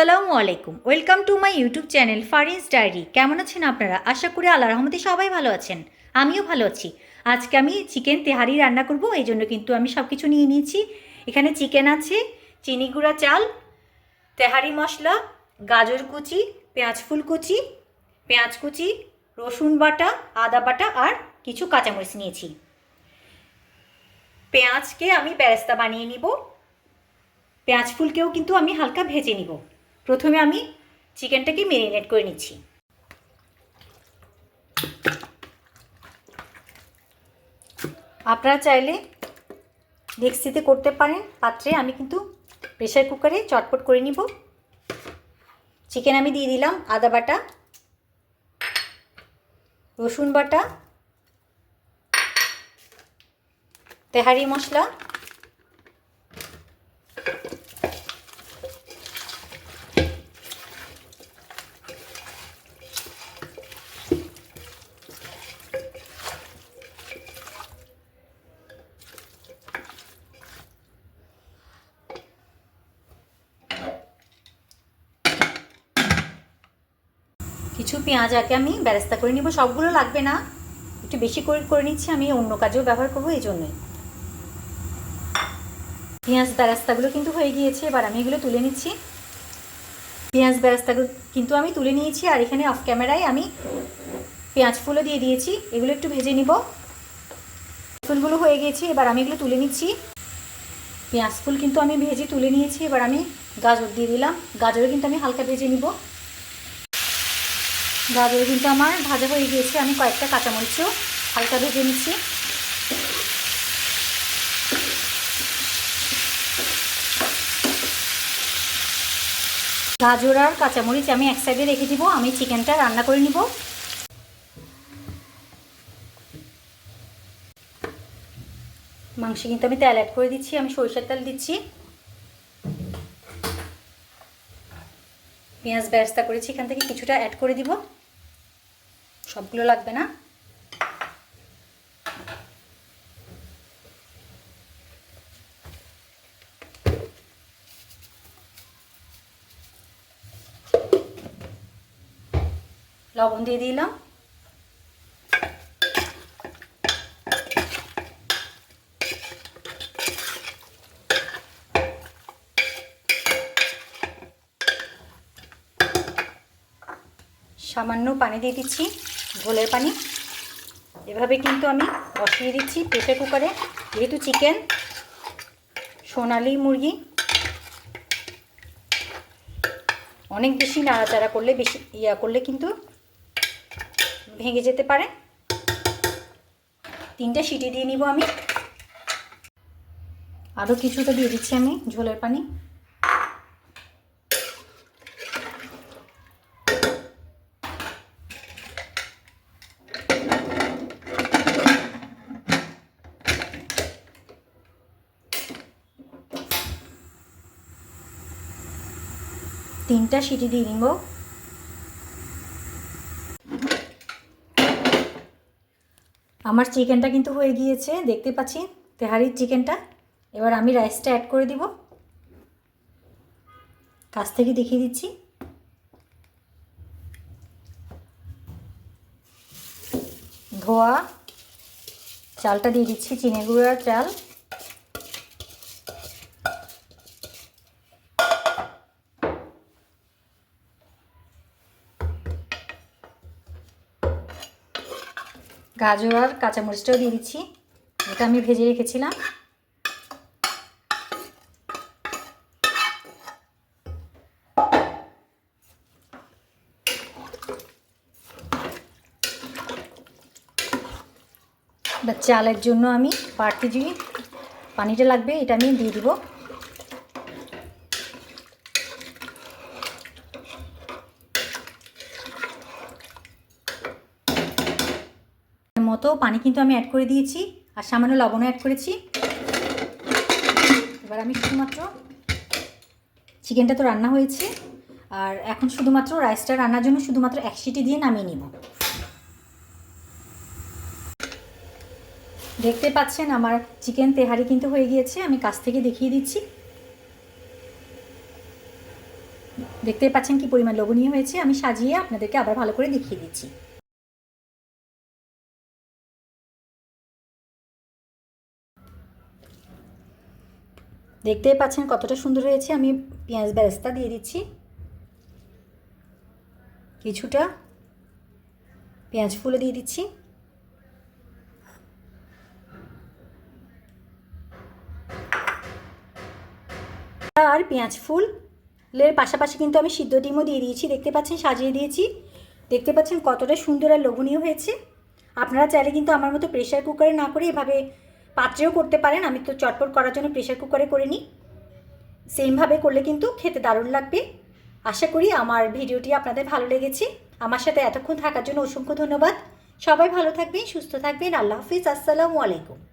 আসসালামু আলাইকুম। Welcome to my YouTube channel Farin's diary কেমন আছেন আপনারা? আশা করি আল্লাহ রহমতে সবাই ভালো আছেন। আমিও ভালো আছি। আজকে আমি চিকেন তেহারি রান্না করব এই জন্য কিন্তু আমি সব কিছু নিয়ে নিয়েছি। এখানে চিকেন আছে, চিনি গুঁড়া চাল, তেহারি মশলা, গাজর কুচি, পেঁয়াজ ফুল কুচি পেঁয়াজ কুচি, রসুন বাটা, আদা বাটা আর কিছু কাঁচামরিচ নিয়েছি। পেঁয়াজকে আমি বেরেস্তা বানিয়ে নিব। পেঁয়াজ ফুলকেও কিন্তু আমি হালকা ভেজে নিব। প্রথমে আমি চিকেনটাকে মেরিনেট করে নিচ্ছি। আপনারা চাইলে ডেক্সিতে করতে পারেন, পাত্রে আমি কিন্তু প্রেশার কুকারে চটপট করে নিব। চিকেন আমি দিয়ে দিলাম আদা বাটা, রসুন বাটা, তেহারি মশলা কিছু পেঁয়াজ আগে আমি ব্যারেস্তা করে নিব, সবগুলো লাগবে না। একটু বেশি করে করে নিচ্ছি, আমি অন্য কাজেও ব্যবহার করব এই জন্যই। পেঁয়াজ ব্যারেস্তাগুলো কিন্তু হয়ে গিয়েছে, এবার আমি এগুলো তুলে নিচ্ছি। পেঁয়াজ ব্যারেস্তাগুলো কিন্তু আমি তুলে নিয়েছি, আর এখানে অফ ক্যামেরায় আমি পেঁয়াজ ফুলও দিয়ে দিয়েছি, এগুলো একটু ভেজে নিব। ফুলগুলো হয়ে গিয়েছে, এবার আমি এগুলো তুলে নিচ্ছি। পেঁয়াজ ফুল কিন্তু আমি ভেজে তুলে নিয়েছি, এবার আমি গাজর দিয়ে দিলাম, গাজরও কিন্তু আমি হালকা ভেজে নিব। গাজর কিন্তু আমার ভাজা হয়ে গিয়েছে। আমি কয়েকটা কাঁচামরিচও হালকা ভেজে নিচ্ছি। গাজর আর কাঁচামরিচ আমি এক সাইডে রেখে দিব। আমি চিকেনটা রান্না করে নিব। মাংসে কিন্তু আমি তেল অ্যাড করে দিচ্ছি। আমি সরিষার তেল দিচ্ছি। পেঁয়াজ ব্যবস্থা করেছি। এখান থেকে কিছুটা অ্যাড করে দিব। সবগুলো লাগবে না? লবণ দিয়ে দিলাম। সামান্য পানি দিয়ে দিচ্ছি। ঝোলের পানি। এভাবে কিন্তু আমি বসিয়ে দিচ্ছি প্রেসার কুকারে। যেহেতু চিকেন, সোনালি মুরগি, অনেক বেশি নাড়াচাড়া করলে বেশি ইয়া করলে কিন্তু ভেঙে যেতে পারে। তিনটা সিটি দিয়ে নিব আমি। আরও কিছুটা দিয়ে দিচ্ছি আমি ঝোলের পানি। তিনটা সিটি দিয়ে নিব আমার চিকেনটা কিন্তু হয়ে গিয়েছে, দেখতে পাচ্ছি? তেহারির চিকেনটা। এবার আমি রাইসটা অ্যাড করে দিব। কাছ থেকে দেখিয়ে দিচ্ছি। ধোয়া। চালটা দিয়ে দিচ্ছি, চিনে গুঁড়ার চাল। গাজর আর কাঁচামরিচটাও দিয়ে দিচ্ছি। এটা আমি ভেজে রেখেছিলাম। চালের জন্য আমি বাড়তি যে পানিটা লাগবে, এটা আমি দিয়ে দিব। মতো পানি কিন্তু আমি অ্যাড করে দিয়েছি আর সামান্য লবণও অ্যাড করেছি। এবার আমি শুধুমাত্র চিকেনটা তো রান্না হয়েছে, আর এখন শুধুমাত্র রাইসটা রান্নার জন্য শুধুমাত্র এক সিটি দিয়ে নামিয়ে নিব। দেখতে পাচ্ছেন আমার চিকেন তেহারি কিন্তু হয়ে গিয়েছে, আমি কাছ থেকে দেখিয়ে দিচ্ছি। দেখতে পাচ্ছেন কি পরিমাণ লোভনীয় হয়েছে, আমি সাজিয়ে আপনাদেরকে আবার ভালো করে দেখিয়ে দিচ্ছি। দেখতেই পাচ্ছেন কতটা সুন্দর হয়েছে। আমি পেঁয়াজ বেরেস্তা দিয়ে দিচ্ছি। কিছুটা পেঁয়াজ ফুলে দিয়ে দিচ্ছি। আর পেঁয়াজ ফুলের পাশাপাশি কিন্তু আমি সিদ্ধ ডিমও দিয়ে দিয়েছি। দেখতে পাচ্ছেন, সাজিয়ে দিয়েছি। দেখতে পাচ্ছেন কতটা সুন্দর আর লোভনীয় হয়েছে। আপনারা চাইলে কিন্তু আমার মতো প্রেশার কুকারে না করে এভাবে পাত্রেও করতে পারেন। আমি তো চটপট করার জন্য প্রেশার কুকারে করে নিই। সেমভাবে করলে কিন্তু খেতে দারুণ লাগবে। আশা করি আমার ভিডিওটি আপনাদের ভালো লেগেছে। আমার সাথে এতক্ষণ থাকার জন্য অসংখ্য ধন্যবাদ। সবাই ভালো থাকবেন, সুস্থ থাকবেন। আল্লাহ হাফিজ। আসসালামু আলাইকুম।